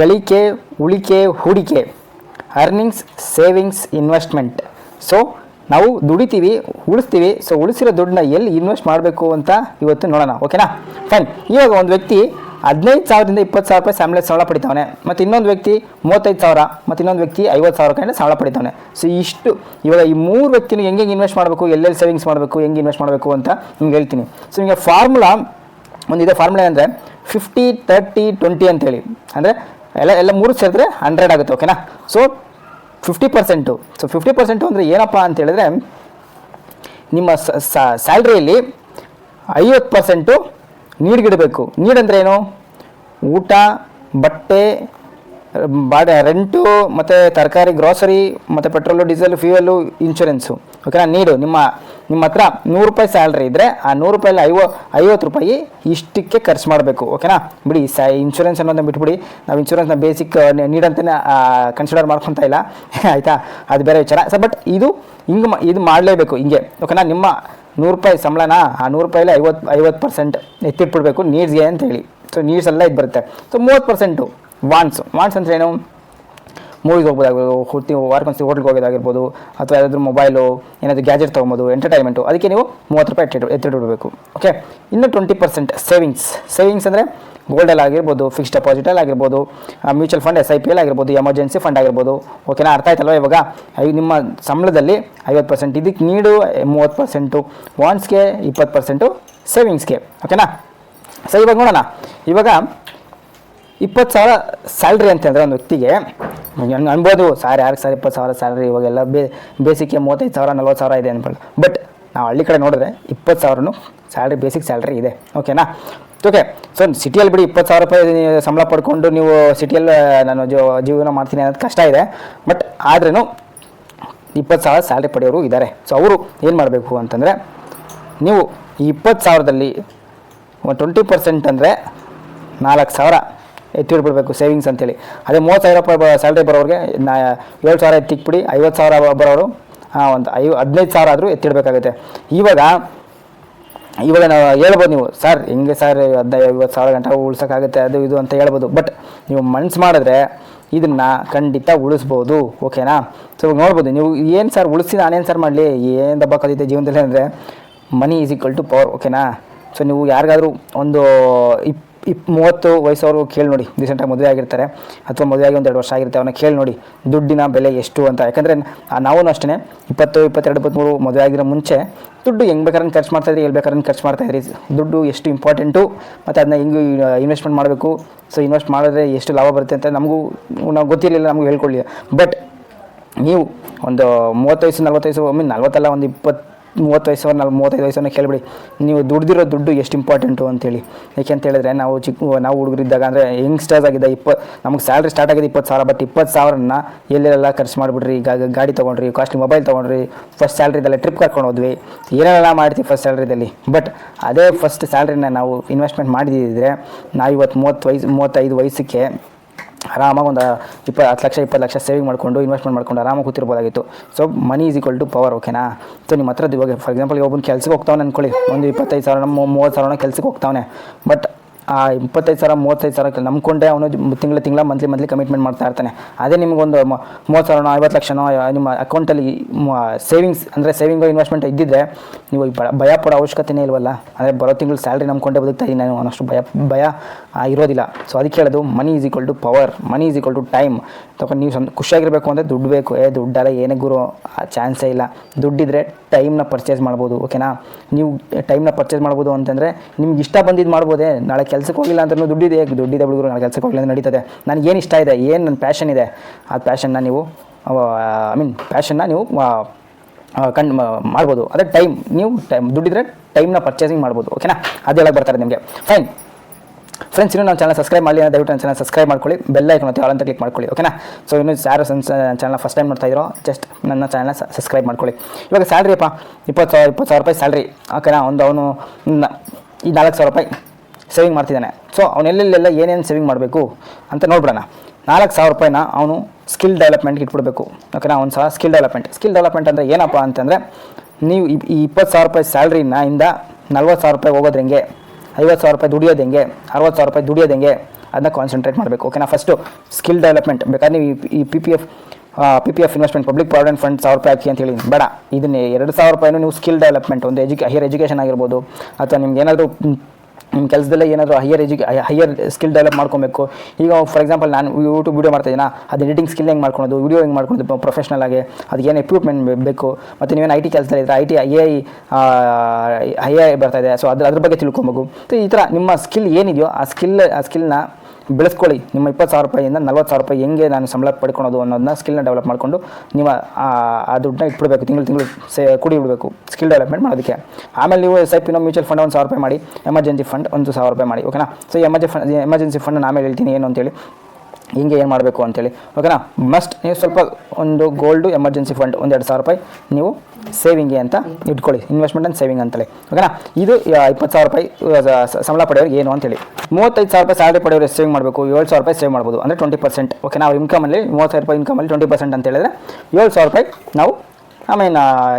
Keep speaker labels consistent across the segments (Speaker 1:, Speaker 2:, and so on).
Speaker 1: ಗಳಿಕೆ, ಉಳಿಕೆ, ಹೂಡಿಕೆ ಅರ್ನಿಂಗ್ಸ್ ಸೇವಿಂಗ್ಸ್ ಇನ್ವೆಸ್ಟ್ಮೆಂಟ್ ಸೊ ನಾವು ದುಡಿತೀವಿ, ಉಳಿಸ್ತೀವಿ ಸೊ ಉಳಿಸಿರೋ ದುಡ್ಡನ್ನ ಎಲ್ಲಿ ಇನ್ವೆಸ್ಟ್ ಮಾಡಬೇಕು ಅಂತ ಇವತ್ತು ನೋಡೋಣ ಓಕೆನಾ ಫೈನ್ ಇವಾಗ ಒಂದು ವ್ಯಕ್ತಿ ಹದಿನೈದು ಸಾವಿರದಿಂದ ಇಪ್ಪತ್ತು ಸಾವಿರ ರೂಪಾಯಿ ಸಂಬಳ ಸಾಲ ಪಡಿತಾವನೆ, ಮತ್ತು ಇನ್ನೊಂದು ವ್ಯಕ್ತಿ ಮೂವತ್ತೈದು ಸಾವಿರ, ಮತ್ತು ಇನ್ನೊಂದು ವ್ಯಕ್ತಿ ಐವತ್ತು ಸಾವಿರ ಕಡೆ ಸಂಬಳ ಪಡಿತಾವನೆ. ಸೊ ಇಷ್ಟು. ಇವಾಗ ಈ ಮೂರು ವ್ಯಕ್ತಿನೂ ಹೆಂಗೆ ಇನ್ವೆಸ್ಟ್ ಮಾಡಬೇಕು, ಎಲ್ಲೆಲ್ಲಿ ಸೇವಿಂಗ್ಸ್ ಮಾಡಬೇಕು, ಹೆಂಗೆ ಇನ್ವೆಸ್ಟ್ ಮಾಡಬೇಕು ಅಂತ ನಿಮ್ಗೆ ಹೇಳ್ತೀನಿ. ಸೊ ನಿಮಗೆ ಫಾರ್ಮುಲಾ ಒಂದಿದೆ ಫಾರ್ಮುಲಾ ಅಂದರೆ ಫಿಫ್ಟಿ ತರ್ಟಿ ಟ್ವೆಂಟಿ ಅಂತೇಳಿ. ಅಂದರೆ ಎಲ್ಲ ಎಲ್ಲ ಮೂರು ಸೇರಿದ್ರೆ ಹಂಡ್ರೆಡ್ ಆಗುತ್ತೆ ಓಕೆನಾ so fifty percent so fifty percent ಅಂದರೆ ಏನಪ್ಪ ಅಂತ ಹೇಳಿದ್ರೆ, ನಿಮ್ಮ ಸ್ಯಾಲ್ರಿಯಲ್ಲಿ ಐವತ್ತು ಪರ್ಸೆಂಟು ನೀಡ್ಗಿಡಬೇಕು. ನೀಡಂದ್ರೆ ಏನು? ಊಟ, ಬಟ್ಟೆ ಬಾಡ ರೆಂಟು ಮತ್ತು ತರಕಾರಿ ಗ್ರಾಸರಿ ಮತ್ತು ಪೆಟ್ರೋಲು ಡೀಸೆಲ್ ಫ್ಯೂಯಲು ಇನ್ಶೂರೆನ್ಸು ಓಕೆನಾ ನೀಡು. ನಿಮ್ಮ ನಿಮ್ಮ ಹತ್ರ ನೂರು ರೂಪಾಯಿ ಸ್ಯಾಲ್ರಿ ಇದ್ದರೆ ಆ ನೂರು ರೂಪಾಯಲ್ಲಿ ಐವ ಐವತ್ತು ರೂಪಾಯಿ ಇಷ್ಟಕ್ಕೆ ಖರ್ಚು ಮಾಡಬೇಕು. ಓಕೆನಾ ಬಿಡಿ ಸ ಇನ್ಶೂರೆನ್ಸ್ ಅನ್ನೋದನ್ನ ಬಿಟ್ಬಿಡಿ. ನಾವು ಇನ್ಶೂರೆನ್ಸ್ನ ಬೇಸಿಕ್ ನೀಡಂತಲೇ ಕನ್ಸಿಡರ್ ಮಾಡ್ಕೊತಾ ಇಲ್ಲ. ಆಯಿತಾ? ಅದು ಬೇರೆ ವಿಚಾರ. ಸೊ ಬಟ್ ಇದು ಹಿಂಗೆ ಇದು ಮಾಡಲೇಬೇಕು ಹಿಂಗೆ. ಓಕೆನಾ ನಿಮ್ಮ ನೂರು ರೂಪಾಯಿ ಸಂಬಳನ ಆ ನೂರು ರೂಪಾಯಲ್ಲಿ ಐವತ್ತು ಐವತ್ತು ಪರ್ಸೆಂಟ್ ಎತ್ತಿಟ್ಬಿಡ್ಬೇಕು. ನೀಡ್ಸ್ಗೆ ಅಂತ ಹೇಳಿ. ಸೊ ನೀಡ್ಸ್ ಎಲ್ಲ ಇದು ಬರುತ್ತೆ. ಸೊ ಮೂವತ್ತು ಪರ್ಸೆಂಟು ವಾನ್ಸ್ ವಾನ್ಸ್ ಅಂದ್ರೆ ಏನು? ಮೂವಿಗೆ ಹೋಗ್ಬೋದಾಗಿರ್ಬೋದು ಹುಟ್ಟಿ ವಾರಕ್ಕೊಂದ್ಸಿ ಹೋಟ್ಲಿಗೆ ಹೋಗೋದಾಗಿರ್ಬೋದು, ಅಥವಾ ಯಾವ್ದಾದ್ರು ಮೊಬೈಲು ಏನಾದರೂ ಗ್ಯಾಜೆಟ್ ತೊಗೊಬೋದು ಎಂಟರ್ಟೈನ್ಮೆಂಟು ಅದಕ್ಕೆ ನೀವು ಮೂವತ್ತು ರೂಪಾಯಿ ಎತ್ತಿಟ್ಟು ಎತ್ತಿಟ್ಬಿಡ್ಬೇಕು. ಓಕೆ ಇನ್ನು ಟ್ವೆಂಟಿ ಪರ್ಸೆಂಟ್ ಸೇವಿಂಗ್ಸ್ ಸೇವಿಂಗ್ಸ್ ಅಂದರೆ ಗೋಲ್ಡಲ್ಲಿ ಆಗಿರ್ಬೋದು ಫಿಕ್ಸ್ ಡೆಪಾಸಿಟಲ್ಲಿ ಆಗಿರ್ಬೋದು mutual fund S I P L ಆಗಿರ್ಬೋದು ಎಮರ್ಜೆನ್ಸಿ ಫಂಡ್ ಆಗಿರ್ಬೋದು. ಓಕೆನಾ ಅರ್ಥ ಆಯ್ತಲ್ವ ಇವಾಗ? ಐ ನಿಮ್ಮ ಸಂಬಳದಲ್ಲಿ ಐವತ್ತು ಪರ್ಸೆಂಟ್ ಇದಕ್ಕೆ ನೀಡು ಮೂವತ್ತು ಪರ್ಸೆಂಟು ವಾನ್ಸ್ಗೆ ಇಪ್ಪತ್ತು ಪರ್ಸೆಂಟು ಸೇವಿಂಗ್ಸ್ಗೆ ಓಕೆನಾ ಸೊ ಇವಾಗ ನೋಡೋಣ. ಇವಾಗ ಇಪ್ಪತ್ತು ಸಾವಿರ ಸ್ಯಾಲ್ರಿ ಅಂತಂದರೆ ಒಂದು ವ್ಯಕ್ತಿಗೆ ಅನ್ಬೋದು, ಸಾರ್, ಯಾರಿಗೆ ಸರ್, ಇಪ್ಪತ್ತು ಸಾವಿರ ಸ್ಯಾಲ್ರಿ, ಇವಾಗೆಲ್ಲ ಬೇ ಬೇಸಿಕ್ಗೆ ಮೂವತ್ತೈದು ಸಾವಿರ, ನಲ್ವತ್ತು ಸಾವಿರ ಇದೆ ಅನ್ಬೋದು ಬಟ್ ನಾವು ಹಳ್ಳಿ ಕಡೆ ನೋಡಿದ್ರೆ ಇಪ್ಪತ್ತು ಸಾವಿರನೂ ಸ್ಯಾಲ್ರಿ, ಬೇಸಿಕ್ ಸ್ಯಾಲ್ರಿ ಇದೆ. ಓಕೆನಾ? ಓಕೆ ಸೊ ಸಿಟಿಯಲ್ಲಿ ಬಿಡಿ, ಇಪ್ಪತ್ತು ಸಾವಿರ ರೂಪಾಯಿ ಸಂಬಳ ಪಡ್ಕೊಂಡು ನೀವು ಸಿಟಿಯಲ್ಲಿ ನಾನು ಜೀವ ಜೀವನ ಮಾಡ್ತೀನಿ ಅನ್ನೋದು ಕಷ್ಟ ಇದೆ. ಬಟ್ ಆದ್ರೂ ಇಪ್ಪತ್ತು ಸಾವಿರ ಸ್ಯಾಲ್ರಿ ಪಡೆಯೋರು ಇದ್ದಾರೆ ಸೊ ಅವರು ಏನು ಮಾಡಬೇಕು ಅಂತಂದರೆ, ನೀವು ಈ ಇಪ್ಪತ್ತು ಸಾವಿರದಲ್ಲಿ ಟ್ವೆಂಟಿ ಪರ್ಸೆಂಟ್ ಅಂದರೆ ನಾಲ್ಕು ಸಾವಿರ ಎತ್ತಿಡ್ಬಿಡ್ಬೇಕು ಸೇವಿಂಗ್ಸ್ ಅಂತೇಳಿ. ಅದೇ ಮೂವತ್ತು ಸಾವಿರ ರೂಪಾಯಿ ಸ್ಯಾಲ್ರಿ ಬರೋರಿಗೆ, ನಾ, ಏಳು ಸಾವಿರ ಎತ್ತಿಕ್ಬಿಡಿ ಐವತ್ತು ಸಾವಿರ ಬರೋರು ಒಂದು ಐ, ಹದಿನೈದು ಸಾವಿರ ಆದರೂ ಎತ್ತಿಡಬೇಕಾಗುತ್ತೆ. ಇವಾಗ ಇವಾಗ ನಾವು ಹೇಳ್ಬೋದು ನೀವು, ಸರ್, ಹೆಂಗೆ ಸರ್ ಹದಿನೈದು ಐವತ್ತು ಸಾವಿರ ಗಂಟೆ ಉಳ್ಸೋಕ್ಕಾಗುತ್ತೆ, ಅದು ಇದು ಅಂತ ಹೇಳ್ಬೋದು. ಬಟ್ ನೀವು ಮನ್ಸು ಮಾಡಿದ್ರೆ ಇದನ್ನು ಖಂಡಿತ ಉಳಿಸ್ಬೋದು, ಓಕೆನಾ? ಸೊ ನೋಡ್ಬೋದು, ನೀವು ಏನು ಸರ್ ಉಳಿಸಿ ನಾನೇನು ಸರ್ ಮಾಡಲಿ? ಏನು ದಬ್ಬ ಕಲಿತೆ ಜೀವನದಲ್ಲಿ ಅಂದರೆ money is equal to power ಓಕೆನಾ? ಸೊ ನೀವು ಯಾರಿಗಾದರೂ ಒಂದು ಇಪ್ ಇಪ್ ಮೂವತ್ತು ವಯಸ್ಸವ್ರಿಗೂ ಕೇಳಿ ನೋಡಿ. ರೀಸೆಂಟಾಗಿ ಮದುವೆ ಆಗಿರ್ತಾರೆ. ಅಥವಾ ಮದುವೆ ಆಗಿ ಒಂದೆರಡು ವರ್ಷ ಆಗಿರುತ್ತೆ. ಅವನ್ನ ಕೇಳಿ ನೋಡಿ. ದುಡ್ಡಿನ ಬೆಲೆ ಎಷ್ಟು ಅಂತ. ಯಾಕಂದರೆ ನಾವು ಅಷ್ಟೇ ಇಪ್ಪತ್ತು, ಇಪ್ಪತ್ತೆರಡು, ಇಪ್ಪತ್ತ್ಮೂರು ಮದುವೆ ಆಗಿರೋ ಮುಂಚೆ ದುಡ್ಡು ಹೆಂಗೆ ಬೇಕಾದ್ರೆ ಖರ್ಚು ಮಾಡ್ತಾಯಿದ್ರಿ ಎಲ್ಲಿ ಬೇಕಾದ್ರೆ ಖರ್ಚು ಮಾಡ್ತಾಯಿದ್ರಿ ದುಡ್ಡು ಎಷ್ಟು ಇಂಪಾರ್ಟೆಂಟು ಮತ್ತು ಅದನ್ನ ಹೆಂಗೆ ಇನ್ವೆಸ್ಟ್ಮೆಂಟ್ ಮಾಡಬೇಕು. ಸೊ ಇನ್ವೆಸ್ಟ್ ಮಾಡಿದ್ರೆ ಎಷ್ಟು ಲಾಭ ಬರುತ್ತೆ ಅಂತ ನಮಗೂ, ನಾವು ಗೊತ್ತಿರಲಿಲ್ಲ, ನಮಗೂ ಹೇಳ್ಕೊಳ್ಳಿ ಬಟ್ ನೀವು ಒಂದು ಮೂವತ್ತು ವಯಸ್ಸು ನಲ್ವತ್ತು ವಯಸ್ಸು ಒಮ್ಮೆ ನಲ್ವತ್ತಲ್ಲ, ಒಂದು ಇಪ್ಪತ್ತು ಮೂವತ್ತು ವಯಸ್ಸು ನಾಲ್ಕು ಮೂವತ್ತೈದು ವಯಸ್ಸನ್ನು ಕೇಳಿಬಿಡಿ. ನೀವು ದುಡ್ದಿರೋ ದುಡ್ಡು ಎಷ್ಟು ಇಂಪಾರ್ಟೆಂಟು ಅಂತೇಳಿ. ಯಾಕೆ ಅಂತ ಹೇಳಿದ್ರೆ ನಾವು ಚಿಕ್ಕ ನಾವು ಹುಡುಗರಿದ್ದಾಗ ಅಂದರೆ ಯಂಗ್ಸ್ಟರ್ಸ್ ಆಗಿದೆ ಇಪ್ಪತ್ತು ನಮಗೆ ಸ್ಯಾಲ್ರಿ ಸ್ಟಾರ್ಟ್ ಆಗಿದೆ ಇಪ್ಪತ್ತು ಸಾವಿರ, ಬಟ್ ಇಪ್ಪತ್ತು ಸಾವಿರನ ಎಲ್ಲೆಲ್ಲ ಖರ್ಚು ಮಾಡಿಬಿಡ್ರಿ. ಈಗ ಗಾಡಿ ತೊಗೊಂಡ್ರಿ, ಕಾಸ್ಟ್ಲಿ ಮೊಬೈಲ್ ತೊಗೊಂಡ್ರಿ ಫಸ್ಟ್ ಸ್ಯಾಲ್ರಿದೆಲ್ಲ ಟ್ರಿಪ್ ಕರ್ಕೊಂಡು ಹೋದ್ವಿ. ಏನೆಲ್ಲ ಮಾಡ್ತೀವಿ ಫಸ್ಟ್ ಸ್ಯಾಲ್ರಿದಲ್ಲಿ. ಬಟ್ ಅದೇ ಫಸ್ಟ್ ಸ್ಯಾಲ್ರಿನ ನಾವು ಇನ್ವೆಸ್ಟ್ಮೆಂಟ್ ಮಾಡಿದಿದ್ರೆ ನಾವು ಇವತ್ತು ಮೂವತ್ತು ವಯಸ್ಸು, ಮೂವತ್ತೈದು ವಯಸ್ಸಕ್ಕೆ ಆರಾಮಾಗಿ ಒಂದು ಇಪ್ಪ ಹತ್ತು ಲಕ್ಷ, ಇಪ್ಪತ್ತು ಲಕ್ಷ ಸೇವಿಂಗ್ ಮಾಡಿಕೊಂಡು ಇನ್ವೆಸ್ಟ್ಮೆಂಟ್ ಮಾಡ್ಕೊಂಡು ಆರಾಮಾಗಿ ಕೂತಿರ್ಬೋದಾಗಿತ್ತು. So money is equal to power ಓಕೆನಾ ಸೊ ನಿಮ್ಮ ಹತ್ರ ಇವಾಗ ಫಾರ್ ಎಕ್ಸಾಂಪಲ್ ಒಬ್ಬನ ಕೆಲ್ಸಕ್ಕೆ ಹೋಗ್ತಾವನೆ ಅಂದ್ಕೊಳ್ಳಿ ಒಂದು ಇಪ್ಪತ್ತೈದು ಸಾವಿರ, ಮೂವತ್ತು ಸಾವಿರ ಕೆಲ್ಸಕ್ಕೆ ಹೋಗ್ತಾವನೆ. ಬಟ್ ಆ ಇಪ್ಪತ್ತೈದು ಸಾವಿರ, ಮೂವತ್ತೈದು ಸಾವಿರ ನಂಬ್ಕೊಂಡೆ ಅವನು ತಿಂಗಳ ತಿಂಗಳ ಮಂತ್ಲಿ ಮಂತ್ಲಿ ಕಮಿಟ್ಮೆಂಟ್ ಮಾಡ್ತಾ ಇರ್ತಾನೆ. ಅದೇ ನಿಮಗೊಂದು ಮೂವತ್ತು ಸಾವಿರನೋ, ಐವತ್ತು ಲಕ್ಷನೋ ನಿಮ್ಮ ಅಕೌಂಟಲ್ಲಿ ಸೇವಿಂಗ್ಸ್ ಅಂದರೆ ಸೇವಿಂಗು ಇನ್ವೆಸ್ಟ್ಮೆಂಟ್ ಇದ್ದಿದ್ರೆ ನೀವು ಭಯ ಪಡೋ ಅವಶ್ಯಕತೆನೇ ಇಲ್ವಲ್ಲ? ಅಂದರೆ ಬರೋ ತಿಂಗಳು ಸ್ಯಾಲ್ರಿ ನಂಬ್ಕೊಂಡೆ ಬದುಕ್ತಾ ಇದ್ದೀನಿ ನಾನು. ಅನ್ನೋಷ್ಟು ಭಯ ಭಯ ಇರೋದಿಲ್ಲ. ಸೊ ಅದಕ್ಕೆ ಹೇಳೋದು money is equal to power money is equal to time ತಗೊಂಡು ನೀವು ಸಂ ಖುಷಿಯಾಗಿರಬೇಕು ಅಂದರೆ ದುಡ್ಡು ಬೇಕು. ಏ, ದುಡ್ಡಲ್ಲ ಏನೇ ಗುರು? ಚಾನ್ಸೇ ಇಲ್ಲ. ದುಡ್ಡಿದ್ರೆ ಟೈಮ್ನ ಪರ್ಚೇಸ್ ಮಾಡ್ಬೋದು ಓಕೆನಾ ನೀವು ಟೈಮ್ನ ಪರ್ಚೇಸ್ ಮಾಡ್ಬೋದು ಅಂತಂದರೆ ನಿಮ್ಗೆ ಇಷ್ಟ ಬಂದಿದ್ದು ಮಾಡ್ಬೋದೇ. ನಾಳೆ ಕೆಲಸಕ್ಕೆ ಹೋಗಿಲ್ಲ ಅಂತಲೂ ದುಡ್ಡಿದೆ. ದುಡ್ಡಿದೆ ಹುಡುಗರು, ನಾನು ಕೆಲಸಕ್ಕೆ ಹೋಗಿಲ್ಲ ಅಂತ ನಡೀತದೆ. ಏನು ಇಷ್ಟ ಇದೆ? ಏನು ನನ್ನ ಪ್ಯಾಷನ್ ಇದೆ? ಆ ಪ್ಯಾಷನ್ನ ನೀವು ಐ ಮೀನ್ ಪ್ಯಾಷನ್ನ ನೀವು ಕಣ್ಣು ಮಾಡ್ಬೋದು. ಅದೇ ಟೈಮ್ ನೀವು ಟೈಮ್ ದುಡ್ಡಿದ್ರೆ ಟೈಮ್ನ ಪರ್ಚೇಸಿಂಗ್ ಮಾಡ್ಬೋದು. ಓಕೆನಾ ಅದು ಹೇಳಕ್ಕೆ ಬರ್ತಾರೆ ನಿಮಗೆ. ಫೈನ್ ಫ್ರೆಂಡ್ಸ್ ಇನ್ನೂ ನಮ್ಮ ಚಾನಲ್ ಸಬ್ಸ್ಕ್ರೈಬ್ ಮಾಡಿ ದಯವಿಟ್ಟು ನನ್ನ ಚಾನಲ್ ಸಬ್ಸ್ಕ್ರೈಬ್ ಮಾಡ್ಕೊಳ್ಳಿ. ಬೆಲ್ ಐಕನ್ ಅಂತ ಅಂತ ಕ್ಲಿಕ್ ಮಾಡ್ಕೊಳ್ಳಿ. ಓಕೆನಾ ಸೊ ಇನ್ನು ಯಾರು ಚಾನಲ್ ಫಸ್ಟ್ ಟೈಮ್ ನೋಡ್ತಾ ಇರೋ ಜಸ್ಟ್ ನನ್ನ ಚಾನಲ್ನ ಸಬ್ಸ್ಕ್ರೈಬ್ ಮಾಡ್ಕೊಳ್ಳಿ. ಇವಾಗ ಸ್ಯಾಲ್ರಿ ಅಪ್ಪ, ಇಪ್ಪತ್ತು ಸಾವಿರ ಇಪ್ಪತ್ತು ಸಾವಿರ ರೂಪಾಯಿ ಸ್ಯಾಲ್ರಿ ಓಕೆನಾ ಒಂದು ಅವನು ಈ ನಾಲ್ಕು ಸಾವಿರ ರೂಪಾಯಿ. ಸೇವಿಂಗ್ ಮಾಡ್ತಿದ್ದಾನೆ. ಸೊ ಅವನೆಲ್ಲೆಲ್ಲ ಏನೇನು ಸೇವಿಂಗ್ ಮಾಡಬೇಕು ಅಂತ ನೋಡ್ಬಿಡೋಣ. ನಾಲ್ಕು ಸಾವಿರ ರೂಪಾಯಿನ ಅವನು ಸ್ಕಿಲ್ ಡೆವಲಪ್ಮೆಂಟ್ಗೆ ಇಟ್ಬಿಡ್ಬೇಕು. ಓಕೆನಾ ಅವ್ನು ಸಹ ಸ್ಕಿಲ್ ಡೆವಲಪ್ಮೆಂಟ್ ಸ್ಕಿಲ್ ಡೆವಲಪ್ಮೆಂಟ್ ಅಂದರೆ ಏನಪ್ಪ ಅಂತಂದರೆ, ನೀವು ಈ- ಇಪ್ಪತ್ತು ಸಾವಿರ ರೂಪಾಯಿ ಸ್ಯಾಲ್ರಿನ ಇಂದ ನಲ್ವತ್ತು ಸಾವಿರ ರೂಪಾಯಿ ಹೋಗೋದು ಹೆಂಗೆ? ಐವತ್ತು ಸಾವಿರ ರೂಪಾಯಿ ದುಡಿಯೋದು ಹೆಂಗೆ? ಅರವತ್ತು ಸಾವಿರ ರೂಪಾಯಿ ದುಡಿಯೋದು ಹೆಂಗೆ? ಅದನ್ನ ಕಾನ್ಸಂಟ್ರೇಟ್ ಮಾಡಬೇಕು. ಓಕೆನಾ ಫಸ್ಟು ಸ್ಕಿಲ್ ಡೆವಲಪ್ಮೆಂಟ್ ಬೇಕಾದ್ರೆ ನೀವು ಈ P P F P P F investment public provident fund ಸಾವಿರ ರೂಪಾಯಿ ಹಾಕಿ ಅಂತ ಹೇಳಿ ಬೇಡ. ಇದನ್ನೇ ಎರಡು ಸಾವಿರ ರೂಪಾಯಿನೂ ನೀವು ಸ್ಕಿಲ್ ಡೆವಲಪ್ಮೆಂಟ್ ಒಂದು ಎಜುಕೇ ಹೈಯರ್ ಎಜುಕೇಷನ್ ಆಗಿರ್ಬೋದು, ಅಥವಾ ನಿಮ್ಗೆ ಏನಾದರೂ ನಿಮ್ಮ ಕೆಲಸದಲ್ಲೇ ಏನಾದರೂ ಹೈಯರ್ ಎಜುಕೇ ಹೈಯರ್ ಸ್ಕಿಲ್ ಡೆವಲಪ್ ಮಾಡ್ಕೊಬೇಕು. ಈಗ ಫಾರ್ ಎಕ್ಸಾಂಪಲ್ ನಾನು ಯೂಟ್ಯೂಬ್ ವೀಡಿಯೋ ಮಾಡ್ತಾಯಿದ್ದೀನ ಅದು ಎಡಿಟಿಂಗ್ ಸ್ಕಿಲ್ ಹೆಂಗೆ ಮಾಡ್ಕೊಳೋದು ವೀಡಿಯೋ ಹೆಂಗೆ ಮಾಡ್ಕೊಳೋದು ಪ್ರೊಫೆಷ್ನಲ್ ಆಗಿ, ಅದಕ್ಕೆ ಏನು ಎಕ್ವಿಪ್ಮೆಂಟ್ ಬೇಕು, ಮತ್ತು ನೀವೇನು ಐ ಟಿ ಕೆಲಸದಲ್ಲಿ ಇದ್ದರೆ I T I I I I ಬರ್ತಾಯಿದೆ ಸೊ ಅದ್ರ ಅದ್ರ ಬಗ್ಗೆ ತಿಳ್ಕೊಬೇಕು. ಸೊ ಈ ಥರ ನಿಮ್ಮ ಸ್ಕಿಲ್ ಏನಿದೆಯೋ, ಆ ಸ್ಕಿಲ್ ಆ ಸ್ಕಿಲ್ನ ಬೆಳೆಸ್ಕೊಳ್ಳಿ. ನಿಮ್ಮ ಇಪ್ಪತ್ತು ಸಾವಿರ ರೂಪಾಯಿಂದ ನಲ್ವತ್ತು ಸಾವಿರ ರೂಪಾಯಿ ಹೆಂಗೆ ನಾನು ಸಂಬಳ ಪಡ್ಕೊಳೋದು ಅನ್ನೋದನ್ನ ಸ್ಕಿಲ್ನ ಡೆವಲಪ್ ಮಾಡಿಕೊಂಡು ನೀವು ಆ ದುಡ್ಡನ್ನ ಇಟ್ಬಿಡಬೇಕು. ತಿಂಗಳು ತಿಂಗಳು ಸೇ ಕುಡಿ ಸ್ಕಿಲ್ ಡೆವಲಪ್ಮೆಂಟ್ ಮಾಡೋದಕ್ಕೆ. ಆಮೇಲೆ ನೀವು ಎಸ್ ಐ ಪಿನೋ ಮ್ಯೂಚುವಲ್ ಫಂಡ್ ಒಂದು ಸಾವಿರ ರೂಪಾಯಿ ಮಾಡಿ ಎಮರ್ಜೆನ್ಸಿ ಫಂಡ್ ಒಂದು ಸಾವಿರ ರೂಪಾಯಿ ಮಾಡಿ ಓಕೆನಾ so emergency fund emergency fund ನಾನು ಆಮೇಲೆ ಹೇಳ್ತೀನಿ ಏನು ಅಂತೇಳಿ. ಹಿಂಗೆ ಏನು ಮಾಡಬೇಕು ಅಂತೇಳಿ. ಓಕೆನಾ ಮಸ್ಟ್ ನೀವು ಸ್ವಲ್ಪ ಒಂದು ಗೋಲ್ಡು ಎಮರ್ಜೆನ್ಸಿ ಫಂಡ್ ಒಂದು ಎರಡು ಸಾವಿರ ರೂಪಾಯಿ ನೀವು ಸೇವಿಂಗ್ಗೆ ಅಂತ ಇಟ್ಕೊಳ್ಳಿ. ಇನ್ವೆಸ್ಟ್ಮೆಂಟ್ ಆ್ಯಂಡ್ ಸೇವಿಂಗ್ ಅಂತೇಳಿ. ಓಕೆನಾ ಇದು ಇಪ್ಪತ್ತು ಸಾವಿರ ರೂಪಾಯಿ ಸಂಬಳ ಪಡೆಯೋರಿಗೆ ಏನು ಅಂತೇಳಿ. ಮೂವತ್ತೈದು ಸಾವಿರ ರೂಪಾಯಿ ಸ್ಯಾಲರಿ ಪಡೆಯೋರು ಸೇವಿಂಗ್ ಮಾಡಬೇಕು. ಏಳು ಸಾವಿರ ರೂಪಾಯಿ ಸೇವ್ ಮಾಡ್ಬೋದು. ಅಂದರೆ ಟ್ವೆಂಟಿ ಪರ್ಸೆಂಟ್ ಓಕೆ ನಾವು ಇನ್ಕಮಲ್ಲಿ ಮೂವತ್ತು ಸಾವಿರ ರೂಪಾಯಿ ಇನ್ಕಮಲ್ಲಿ ಟ್ವೆಂಟಿ ಪರ್ಸೆಂಟ್ ಅಂತ ಹೇಳಿದ್ರೆ ಏಳು ಸಾವಿರ ರೂಪಾಯಿ ನಾವು ಐ ಮೀನ್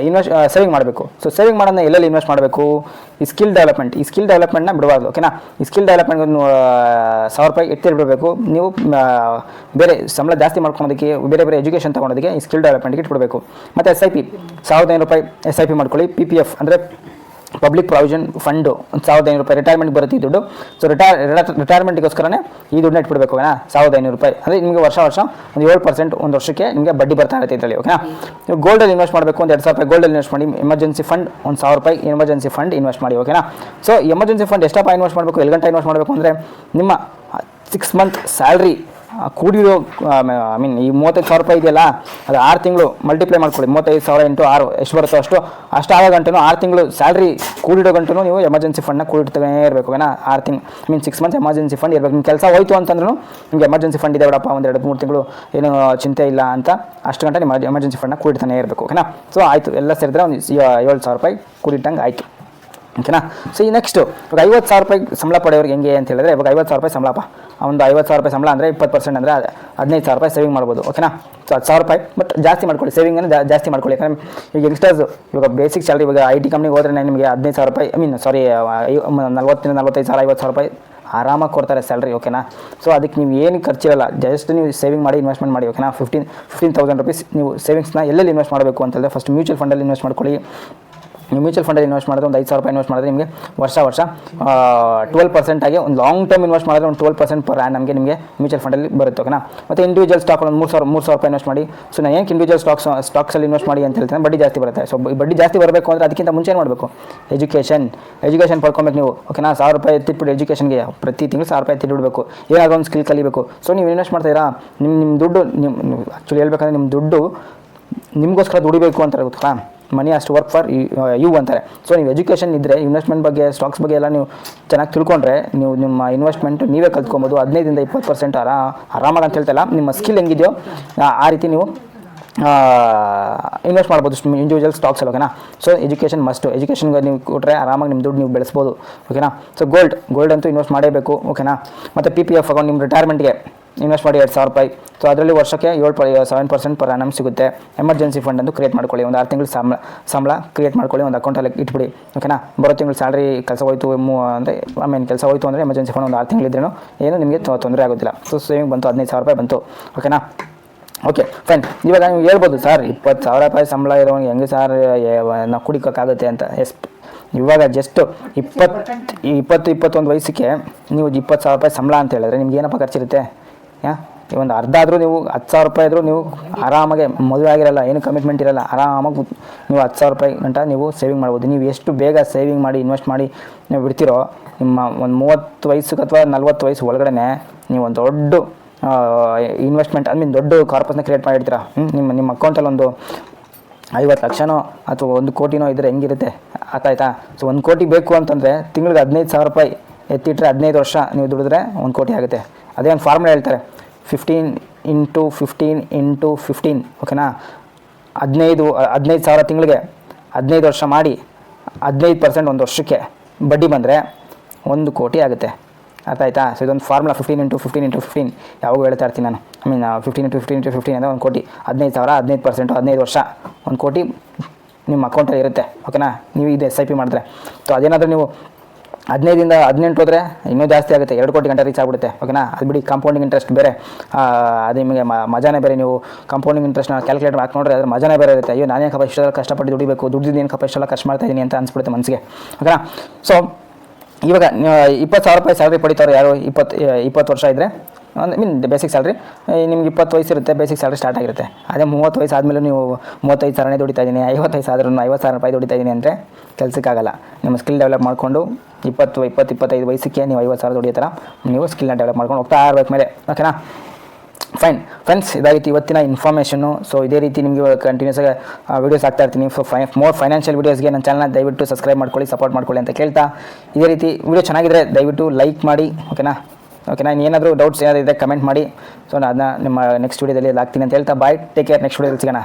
Speaker 1: ಇನ್ವೆಸ್ಟ್ ಸೇವಿಂಗ್ ಮಾಡಬೇಕು. ಸೊ ಸೇವಿಂಗ್ ಮಾಡೋದನ್ನ ಎಲ್ಲೆಲ್ಲಿ ಇನ್ವೆಸ್ಟ್ ಮಾಡಬೇಕು? ಈ ಸ್ಕಿಲ್ ಡೆವಲಪ್ಮೆಂಟ್ ಈ ಸ್ಕಿಲ್ ಡೆವಲಪ್ಮೆಂಟ್ನ ಬಿಡಬಾರ್ದು ಓಕೆನಾ ಈ ಸ್ಕಿಲ್ ಡೆವಲಪ್ಮೆಂಟ್ ಸಾವಿರ ರೂಪಾಯಿ ಎತ್ತಿರ್ಬಿಡಬೇಕು. ನೀವು ಬೇರೆ ಸಂಬಳ ಜಾಸ್ತಿ ಮಾಡ್ಕೊಳೋದಕ್ಕೆ ಬೇರೆ ಬೇರೆ ಎಜುಕೇಷನ್ ತೊಗೊಳೋದಕ್ಕೆ ಈ ಸ್ಕಿಲ್ ಡೆವಲಪ್ಮೆಂಟ್ಗೆ ಇಟ್ಬಿಡಬೇಕು. ಮತ್ತು ಎಸ್ ಐ ಪಿ ಸಾವಿರದ ಐನೂರು ರೂಪಾಯಿ ಎಸ್ ಐ ಪಿ ಮಾಡ್ಕೊಳ್ಳಿ. ಪಿ ಪಿ ಎಫ್ ಅಂದರೆ ಪಬ್ಲಿಕ್ ಪ್ರಾವಿಷನ್ ಫಂಡು ಒಂದು ಸಾವಿರದ ಐನೂರು ರೂಪಾಯಿ ರಿಟೈರ್ಮೆಂಟ್ ಬರುತ್ತೆ ಈ ದುಡ್ಡು. ಸೊ ರಿಟೈರ್ ರಿಟೈರ್ಮೆಂಟ್ಗೋಸ್ಕರನೇ ಈ ದುಡ್ಡನ್ನ ಇಟ್ಬಿಡ್ಬೇಕು ಓಕೆನಾ ಸಾವಿರದ ಐನೂರು ರೂಪಾಯಿ. ಅಂದರೆ ನಿಮಗೆ ವರ್ಷ ವರ್ಷ ಒಂದು ಏಳು ಪರ್ಸೆಂಟ್ ಒಂದು ವರ್ಷಕ್ಕೆ ನಿಮಗೆ ಬಡ್ಡಿ ಬರ್ತಾ ಇರುತ್ತೆ ಇದರಲ್ಲಿ ಓಕೆನಾ ನೀವು ಗೋಲ್ಡಲ್ಲಿ ಇನ್ವೆಸ್ಟ್ ಮಾಡಬೇಕು, ಒಂದು ಎರಡು ಸಾವಿರ ರೂಪಾಯಿ ಗೋಲ್ಡಲ್ಲಿ ಇನ್ವೆಸ್ಟ್ ಮಾಡಿ ಎಮರ್ಜೆನ್ಸಿ ಫಂಡ್ ಒಂದು ಸಾವಿರ ರೂಪಾಯಿ ಎಮರ್ಜೆನ್ಸಿ ಫಂಡ್ ಇನ್ವೆಸ್ಟ್ ಮಾಡಿ ಓಕೆನಾ ಸೊ ಎಮರ್ಜೆನ್ಸಿ ಫಂಡ್ ಎಷ್ಟಪ್ಪ ಇನ್ವೆಸ್ಟ್ ಮಾಡಬೇಕು ಎಲ್ಲಿ ಗಂಟೆ ಇನ್ವೆಸ್ಟ್ ಮಾಡಬೇಕು ಅಂದರೆ ನಿಮ್ಮ ಸಿಕ್ಸ್ ಮಂತ್ ಸ್ಯಾಲ್ರಿ ಕೂಡಿರೋ ಐ ಮೀನ್ ಈ ಮೂವತ್ತೈದು ಸಾವಿರ ರೂಪಾಯಿ ಇದೆಯಲ್ಲ, ಅದು ಆರು ತಿಂಗಳು ಮಲ್ಟಿಪ್ಲೈ ಮಾಡ್ಕೊಳ್ಳಿ. ಮೂವತ್ತೈದು ಸಾವಿರ ಇಂಟು ಆರು, ಎಷ್ಟು ಬರುತ್ತೋ ಅಷ್ಟು ಅಷ್ಟು ಆಗೋ ಗಂಟೆನೂ ಆರು ತಿಂಗಳು ಸ್ಯಾಲ್ರಿ ಕೂಡಿಡೋ ಗಂಟೆನೂ ನೀವು ಎಮರ್ಜೆನ್ಸಿ ಫಂಡ್ನ ಕೂಡಿಡ್ತಾನೆ ಇರಬೇಕು. ಏನ, ಆರು ತಿಂಗ್ I mean six months emergency fund ಇರಬೇಕು. ನಿಮ್ಮ ಕೆಲಸ ಹೋಯ್ತು ಅಂತಂದ್ರೂ ನಿಮ್ಗೆ ಎಮರ್ಜೆನ್ಸಿ ಫಂಡ್ ಇದೆ ಬಿಡಪ್ಪ ಒಂದು ಎರಡು ಮೂರು ತಿಂಗಳು ಏನು ಚಿಂತೆ ಇಲ್ಲ ಅಂತ ಅಷ್ಟು ಗಂಟೆ ನಿಮ್ಮ ಎಮರ್ಜೆನ್ಸಿ ಫಂಡ್ನ ಕೂಡಿಡ್ತಾನೆ ಇರಬೇಕು. ಓಕೆನಾ ಸೊ ಆಯಿತು, ಎಲ್ಲ ಸೇರಿದ್ರೆ ಒಂದು ಏಳು ಸಾವಿರ ರೂಪಾಯಿ ಕೂಡಿಟ್ಟಂಗೆ ಆಯಿತು. ಓಕೆನಾ? ಸೊ ಈ ನೆಕ್ಸ್ಟು ಇವಾಗ ಐವತ್ತು ಸಾವಿರ ರೂಪಾಯಿ ಸಂಬಳ ಪಡೆಯೋರಿಗೆ ಹೆಂಗೆ ಅಂತ ಹೇಳಿದ್ರೆ, ಇವಾಗ ಐವತ್ತು ಸಾವಿರ ರೂಪಾಯಿ ಸಂಬಳಪ್ಪ ಒಂದು ಐವತ್ತು ಸಾವಿರ ರೂಪಾಯಿ ಸಂಬಳ ಅಂದರೆ ಇಪ್ಪತ್ತು ಪರ್ಸೆಂಟ್ ಅಂದರೆ ಹದಿನೈದು ಸಾವಿರ ರೂಪಾಯಿ ಸೇವಿಂಗ್ ಮಾಡ್ಬೋದು, ಓಕೆನಾ? ಸೊ ಹತ್ತು ಸಾವಿರ ರೂಪಾಯಿ ಬಟ್ ಜಾಸ್ತಿ ಮಾಡ್ಕೊಳ್ಳಿ ಸೇವಿಂಗ್ ಅಂದರೆ ಜಾಸ್ತಿ ಮಾಡ್ಕೊಳ್ಳಿ. ಯಾಕಂದರೆ ಈಗ ಯಂಗ್ಸ್ಟರ್ಸ್ ಇವಾಗ ಬೇಸಿಕ್ ಸ್ಯಾಲ್ರಿ ಇವಾಗ ಐ ಟಿ ಕಂಪ್ನಿಗೆ ಹೋದ್ರೆ ನಿಮಗೆ ಹದಿನೈದು ಸಾವಿರ ರೂಪಾಯಿ ಐ ಮೀನ್ ಸಾರಿ ನಲ್ವತ್ತಿನ ನಲ್ವತ್ತೈದು ಸಾವಿರ, ಐವತ್ತು ಸಾವಿರ ರೂಪಾಯಿ ಆರಾಮಾಗಿ ಕೊಡ್ತಾರೆ ಸ್ಯಾಲ್ರಿ ಓಕೆನಾ? ಸೊ ಅದಕ್ಕೆ ನೀವು ಏನು ಖರ್ಚಿರಲ್ಲ ಜಸ್ಟ್ ನೀವು ಸೇವಿಂಗ್ ಮಾಡಿ ಇನ್ವೆಸ್ಟ್ಮೆಂಟ್ ಮಾಡಿ, ಓಕೆನಾ? ಫಿಫ್ಟೀನ್ ಫಿಫ್ಟೀನ್ ತೌಸಂಡ್ ರುಪೀಸ್ ನೀವು ಸೇವಿಂಗ್ಸ್ನ ಎಲ್ಲೆಲ್ಲಿ ಇನ್ವೆಸ್ಟ್ ಮಾಡಬೇಕು ಅಂತಂದರೆ ಫಸ್ಟ್ ಮ್ಯೂಚುವಲ್ ಫಂಡಲ್ಲಿ ಇನ್ವೆಸ್ಟ್ ಮಾಡ್ಕೊಳ್ಳಿ. ನೀವು ಮ್ಯೂಚುವಲ್ ಫಂಡಲ್ಲಿ ಇನ್ವೆಸ್ಟ್ ಮಾಡಿದ್ರೆ ಒಂದು ಐದು ಸಾವಿರ ರೂಪಾಯಿ ಇನ್ವೆಸ್ಟ್ ಮಾಡಿದ್ರೆ ನಿಮಗೆ ವರ್ಷ ವರ್ಷ ಟ್ವೆಲ್ ಪರ್ಸೆಂಟ್ ಆಗಿ ಒಂದು ಲಾಂಗ್ ಟರ್ಮ್ ಇನ್ವೆಸ್ಟ್ ಮಾಡಿದ್ರೆ ಒಂದು ಟ್ವೆಲ್ ಪರ್ಸೆಂಟ್ ಪರ್ ನಮಗೆ ನಿಮಗೆ ಮ್ಯೂಚುವಲ್ ಫಂಡಲ್ಲಿ ಬರುತ್ತೆ ಓಕೆನಾ? ಮತ್ತು ಇಂಡಿವಿಜುವಲ್ ಸ್ಟಾಕ್ ಒಂದು ಮೂರು ಸಾವಿರ ಮೂರು ಸಾವಿರ ರೂಪಾಯಿ ಇನ್ವೆಸ್ಟ್ ಮಾಡಿ. ಸೊ ನಾನು ಏನಕ್ಕೆ ಇಂಡಿವಿಜುವಲ್ ಸ್ಟಾಕ್ಸ್ ಸ್ಟಾಕ್ಸಲ್ಲಿ ಇನ್ವೆಸ್ಟ್ ಮಾಡಿ ಅಂತ ಹೇಳ್ತೇನೆ, ಬಡ್ಡಿ ಜಾಸ್ತಿ ಬರುತ್ತೆ. ಸೊ ಬಡ್ಡಿ ಜಾಸ್ತಿ ಬರಬೇಕು ಅಂದರೆ ಅದಕ್ಕಿಂತ ಮುಂಚೆ ಏನು ಮಾಡಬೇಕು? ಎಜುಕೇಷನ್ ಎಜುಕೇಷನ್ ಪಡ್ಕೊಬೇಕು ನೀವು, ಓಕೆನಾ? ಸಾವಿರ ರೂಪಾಯಿ ಎತ್ತಿಟ್ಬಿಟ್ಟು ಎಜುಕೇಷನ್ಗೆ ಪ್ರತಿ ತಿಂಗಳು ಸಾವಿರ ರೂಪಾಯಿ ಎತ್ತಿಟ್ಬಿಡ್ಬೇಕು. ಏನಾದರೂ ಒಂದು ಸ್ಕಿಲ್ ಕಲಿಬೇಕು. ಸೊ ನೀವು ಇನ್ವೆಸ್ಟ್ ಮಾಡ್ತೀರಾ ನಿಮ್ಮ ನಿಮ್ಮ ದುಡ್ಡು ನಿಮ್ಮ ಆ್ಯಕ್ಚುಲಿ ಹೇಳ್ಬೇಕಂದ್ರೆ ನಿಮ್ಮ ದುಡ್ಡು ನಿಮಗೋಸ್ಕರ ದುಡಿಬೇಕು ಅಂತಾರೆ ಗೊತ್ತಾ ಮನಿ ಅಷ್ಟು ವರ್ಕ್ ಫಾರ್ ಯು ಅಂತಾರೆ. ಸೊ ನೀವು ಎಜುಕೇಷನ್ ಇದ್ದರೆ ಇನ್ವೆಸ್ಟ್ಮೆಂಟ್ ಬಗ್ಗೆ ಸ್ಟಾಕ್ಸ್ ಬಗ್ಗೆ ಎಲ್ಲ ನೀವು ಚೆನ್ನಾಗಿ ತಿಳ್ಕೊಂಡ್ರೆ, ನೀವು ನಿಮ್ಮ ಇನ್ವೆಸ್ಟ್ಮೆಂಟ್ ನೀವೇ ಕಲ್ತ್ಕೊಬೋದು. ಹದಿನೈದಿಂದ ಇಪ್ಪತ್ತು ಪರ್ಸೆಂಟ್ ಆರಾ, ಆರಾಮಾಗಿ ಅಂತ ಹೇಳ್ತಲ್ಲ ನಿಮ್ಮ ಸ್ಕಿಲ್ ಹೆಂಗಿದೆಯೋ, ಆ- ರೀತಿ ನೀವು ಇನ್ವೆಸ್ಟ್ ಮಾಡ್ಬೋದು. ಇಂಡಿವಿಜುವಲ್ ಸ್ಟಾಕ್ಸ್ ಅಲ್ಲಿ ಓಕೆನಾ ಸೊ ಎಜುಕೇಷನ್ ಮಸ್ಟು ಎಜುಕೇಷನ್ಗೆ ನೀವು ಕೊಟ್ಟರೆ ಆರಾಮಾಗಿ ನಿಮ್ಮ ದುಡ್ಡು ನೀವು ಬೆಳೆಸ್ಬೋದು ಓಕೆನಾ ಸೊ ಗೋಲ್ಡ್ ಗೋಲ್ಡ್ ಅಂತೂ ಇನ್ವೆಸ್ಟ್ ಮಾಡೇಬೇಕು ಓಕೆನಾ ಮತ್ತು ಪಿ ಪಿ ಎಫ್ ಅಕೌಂಟ್ ನಿಮ್ಮ ರಿಟೈರ್ಮೆಂಟ್ಗೆ ಇನ್ವೆಸ್ಟ್ ಮಾಡಿ ಎರಡು ಸಾವಿರ ರೂಪಾಯಿ. ಸೊ ಅದರಲ್ಲಿ ವರ್ಷಕ್ಕೆ ಏಳು ಪ ಸೆವೆನ್ ಪರ್ಸೆಂಟ್ ಪರ್ ಆನಮ್ ಸಿಗುತ್ತೆ. ಎಮರ್ಜೆನ್ಸಿ ಫಂಡ್ ಅಂತ ಕ್ರಿಯೇಟ್ ಮಾಡ್ಕೊಳ್ಳಿ. ಒಂದು ಆರು ತಿಂಗಳು ಸಂಬಳ ಸಂಬಳ ಕ್ರಿಯೇಟ್ ಮಾಡ್ಕೊಳ್ಳಿ. ಒಂದು ಅಕೌಂಟಲ್ಲಿ ಇಟ್ಬಿಡಿ. ಓಕೆನಾ ಬರೋ ತಿಂಗಳು ಸ್ಯಾಲ್ರಿ ಕೆಲಸ ಹೋಯಿತು, ಮೂ, ಅಂದರೆ ಐ ಮೀನ್ ಕೆಲಸ ಹೋಯಿತು ಅಂದರೆ ಎಮರ್ಜೆನ್ಸಿ ಫಂಡ್ ಒಂದು ಆರು ತಿಂಗಳಿದ್ರೂ ಏನು ನಿಮಗೆ ತೊಂದರೆ ಆಗೋದಿಲ್ಲ. ಸೊ ಸೇವಿಂಗ್ ಬಂತು, ಹದಿನೈದು ಸಾವಿರ ರೂಪಾಯಿ ಬಂತು. ಓಕೆನಾ ಓಕೆ ಫೈನ್ ಇವಾಗ ನೀವು ಹೇಳ್ಬೋದು, ಸರ್, ಇಪ್ಪತ್ತು ಸಾವಿರ ರೂಪಾಯಿ ಸಂಬಳ ಇರೋನಿಗೆ ಹೆಂಗೆ ಸರ್ ನಾವು ಕುಡಿಕೋಕ್ಕಾಗುತ್ತೆ ಅಂತ? ಎಸ್ ಇವಾಗ ಜಸ್ಟ್ ಇಪ್ಪತ್ತು ಇಪ್ಪತ್ತು, ಇಪ್ಪತ್ತೊಂದು ವಯಸ್ಸಿಗೆ ನೀವು ಇಪ್ಪತ್ತು ಸಾವಿರ ರೂಪಾಯಿ ಸಂಬಳ ಅಂತ ಹೇಳಿದ್ರೆ ನಿಮ್ಗೆ ಏನಪ್ಪ ಖರ್ಚಿರುತ್ತೆ? ಯಾ? ಒಂದು ಅರ್ಧ ಆದರೂ ನೀವು ಹತ್ತು ಸಾವಿರ ರೂಪಾಯಿ ಆದರೂ ನೀವು ಆರಾಮಾಗೆ ಮದುವೆ ಆಗಿರಲ್ಲ, ಏನು ಕಮಿಟ್ಮೆಂಟ್ ಇರಲ್ಲ, ಆರಾಮಾಗಿ ನೀವು ಹತ್ತು ಸಾವಿರ ರೂಪಾಯಿ ಗಂಟ ನೀವು ಸೇವಿಂಗ್ ಮಾಡ್ಬೋದು. ನೀವು ಎಷ್ಟು ಬೇಗ ಸೇವಿಂಗ್ ಮಾಡಿ ಇನ್ವೆಸ್ಟ್ ಮಾಡಿ ನೀವು ಬಿಡ್ತೀರೋ, ನಿಮ್ಮ ಒಂದು ಮೂವತ್ತು ವಯಸ್ಸಿಗೆ ಅಥವಾ ನಲ್ವತ್ತು ವಯಸ್ಸು ಒಳಗಡೆ ನೀವು ಒಂದು ದೊಡ್ಡ ಇನ್ವೆಸ್ಟ್ಮೆಂಟ್ ಐ ಮೀನ್ ದೊಡ್ಡ ಕಾರ್ಪಸ್ನ ಕ್ರಿಯೇಟ್ ಮಾಡಿರ್ತೀರ? ನಿಮ್ಮ ನಿಮ್ಮ ಅಕೌಂಟಲ್ಲಿ ಒಂದು ಐವತ್ತು ಲಕ್ಷನೋ ಅಥವಾ ಒಂದು ಕೋಟಿನೋ ಇದ್ದರೆ ಹೆಂಗಿರುತ್ತೆ? ಆಯ್ತಾ? ಸೊ ಒಂದು ಕೋಟಿ ಬೇಕು ಅಂತಂದರೆ ತಿಂಗಳಿಗೆ ಹದಿನೈದು ಸಾವಿರ ರೂಪಾಯಿ ಎತ್ತಿಟ್ರೆ ಹದಿನೈದು ವರ್ಷ ನೀವು ದುಡಿದ್ರೆ ಒಂದು ಕೋಟಿ ಆಗುತ್ತೆ. ಅದೇ ಒಂದು ಫಾರ್ಮುಲಾ ಹೇಳ್ತಾರೆ. Fifteen into fifteen into fifteen ಓಕೆನಾ ಹದಿನೈದು ಹದಿನೈದು ಸಾವಿರ ತಿಂಗಳಿಗೆ ಹದಿನೈದು ವರ್ಷ ಮಾಡಿ ಹದಿನೈದು ಪರ್ಸೆಂಟ್ ಒಂದು ವರ್ಷಕ್ಕೆ ಬಡ್ಡಿ ಬಂದರೆ ಒಂದು ಕೋಟಿ ಆಗುತ್ತೆ. ಅರ್ಥ ಸೊ ಇದೊಂದು formula fifteen into fifteen into fifteen ಯಾವಾಗ ಹೇಳ್ತಾ ಇರ್ತೀನಿ ನಾನು. I mean fifteen into fifteen into fifteen ಅಂದರೆ ಒಂದು ಕೋಟಿ. ಹದಿನೈದು ಸಾವಿರ, ಹದಿನೈದು ಪರ್ಸೆಂಟು ಹದಿನೈದು ವರ್ಷ, ಒಂದು ಕೋಟಿ ನಿಮ್ಮ ಅಕೌಂಟಲ್ಲಿ ಇರುತ್ತೆ ಓಕೆನಾ ನೀವು ಇದು ಎಸ್ ಐ ಪಿ ಮಾಡಿದ್ರೆ. ಸೊ ಅದೇನಾದರೂ ನೀವು ಹದಿನೈದಿಂದ ಹದಿನೆಂಟು ಹೋದರೆ ಇನ್ನೂ ಜಾಸ್ತಿ ಆಗುತ್ತೆ. ಎರಡು ಕೋಟಿ ಗಂಟೆ ರೀಚ್ ಆಗಿಬಿಡುತ್ತೆ. ಓಕೆನಾ ಅದು ಬಿಡಿ ಕಾಂಪೌಂಡಿಂಗ್ ಇಂಟ್ರೆಸ್ಟ್ ಬೇರೆ. ಅದು ನಿಮಗೆ ಮಜಾನೇ ಬೇರೆ. ನೀವು ಕಾಂಪೌಂಡಿಂಗ್ ಇಂಟ್ರೆಸ್ಟ್ನ ಕ್ಯಾಲ್ಕುಲೇಟ್ ಹಾಕಿ ನೋಡ್ರೆ ಅದ್ರ ಮಜಾನೇ ಬೇರೆ ಇರುತ್ತೆ. ಅಯ್ಯೋ ನಾನೇ ಕಪ್ಪ ಇಷ್ಟೆಲ್ಲ ಕಷ್ಟಪಟ್ಟು ದುಡಿಬೇಕು? ದುಡ್ದಿದ್ದು ಏನು ಕಪ್ಪ ಇಷ್ಟೆಲ್ಲ ಖರ್ಚು ಮಾಡ್ತಾ ಇದ್ದೀನಿ ಅಂತ ಅನ್ಸ್ಬಿಡುತ್ತೆ ಮನಸ್ಸಿಗೆ ಓಕೆನಾ ಸೊ ಇವಾಗ ಇಪ್ಪತ್ತು ಸಾವಿರ ರೂಪಾಯಿ ಸ್ಯಾಲ್ರಿ ಪಡಿತವ್ರು ಯಾರು? ಇಪ್ಪತ್ತು ಇಪ್ಪತ್ತು ವರ್ಷ ಇದ್ದರೆ ಐ ಮೀನ್ ಬೇಸಿಕ್ ಸ್ಯಾಲ್ರಿ ನಿಮ್ಗೆ ಇಪ್ಪತ್ತು ವಯಸ್ಸು ಇರುತ್ತೆ ಬೇಸಿಕ್ ಸ್ಯಾಲ್ರಿ ಸ್ಟಾರ್ಟ್ ಆಗಿರುತ್ತೆ. ಅದೇ ಮೂವತ್ತು ವಯಸ್ಸು ಆದಮೇಲೆ ನೀವು ಮೂವತ್ತೈದು ಸಾವಿರನೇ ದುಡಿತಾ ಇದ್ದೀನಿ, ಐವತ್ತೈದು ಸಾವಿರ ಐವತ್ತು ಸಾವಿರ ರೂಪಾಯಿ ದುಡಿತಾ ಇದ್ದೀನಿ ಅಂದರೆ ಕೆಲಸಕ್ಕಾಗಲ್ಲ. ನಿಮ್ಮ ಸ್ಕಿಲ್ ಡೆವಲಪ್ ಮಾಡಿಕೊಂಡು ಇಪ್ಪತ್ತು ಇಪ್ಪತ್ತು, ಇಪ್ಪತ್ತೈದು ವಯಸ್ಸಿಗೆ ನೀವು ಐವತ್ತು ಸಾವಿರ ದುಡಿಯೋ ಥರ ನೀವು ಸ್ಕಿಲ್ನ ಡೆವಲಪ್ ಮಾಡ್ಕೊಂಡು ಹೋಗ್ತಾ ಇರ್ಬೇಕು ಮೇಲೆ. ಓಕೆನಾ ಫೈನ್ ಫ್ರೆಂಡ್ಸ್ ಇದಾಗಿತ್ತು ಇವತ್ತಿನ ಇನ್ಫಾರ್ಮೇಷನು ಸೊ ಇದೇ ರೀತಿ ನಿಮಗೆ ಕಂಟಿನ್ಯೂಸ್ ಆಗಿ ವೀಡಿಯೋಸ್ ಆಗ್ತಾ ಇರ್ತೀನಿ. ಫೋ ಫೈ ಮೋರ್ ಫೈನಾನ್ಷಿಯಲ್ ವೀಡಿಯೋಸ್ಗೆ ನನ್ನ ಚಾನಲ್ನ ದಯವಿಟ್ಟು ಸಬ್ಸ್ಕ್ರೈಬ್ ಮಾಡ್ಕೊಳ್ಳಿ ಸಪೋರ್ಟ್ ಮಾಡ್ಕೊಳ್ಳಿ ಅಂತ ಕೇಳ್ತಾ. ಇದೇ ರೀತಿ ವಿಡಿಯೋ ಚೆನ್ನಾಗಿದ್ರೆ ದಯವಿಟ್ಟು ಲೈಕ್ ಮಾಡಿ. ಓಕೆನಾ ಓಕೆನಾ ಏನಾದರೂ ಡೌಟ್ಸ್ ಏನಾದರೂ ಇದೆ ಕಮೆಂಟ್ ಮಾಡಿ. ಸೊ ನಾನು ಅದನ್ನ ನಿಮ್ಮ ನೆಕ್ಸ್ಟ್ ವೀಡಿಯೋದಲ್ಲಿ ಹಾಕ್ತೀನಿ ಅಂತ ಹೇಳ್ತಾ ಬಾಯ್ ಟೇಕ್ ಕೇರ್ ನೆಕ್ಸ್ಟ್ ವೀಡಿಯೋದಲ್ಲಿ ಸಿಗೋಣ.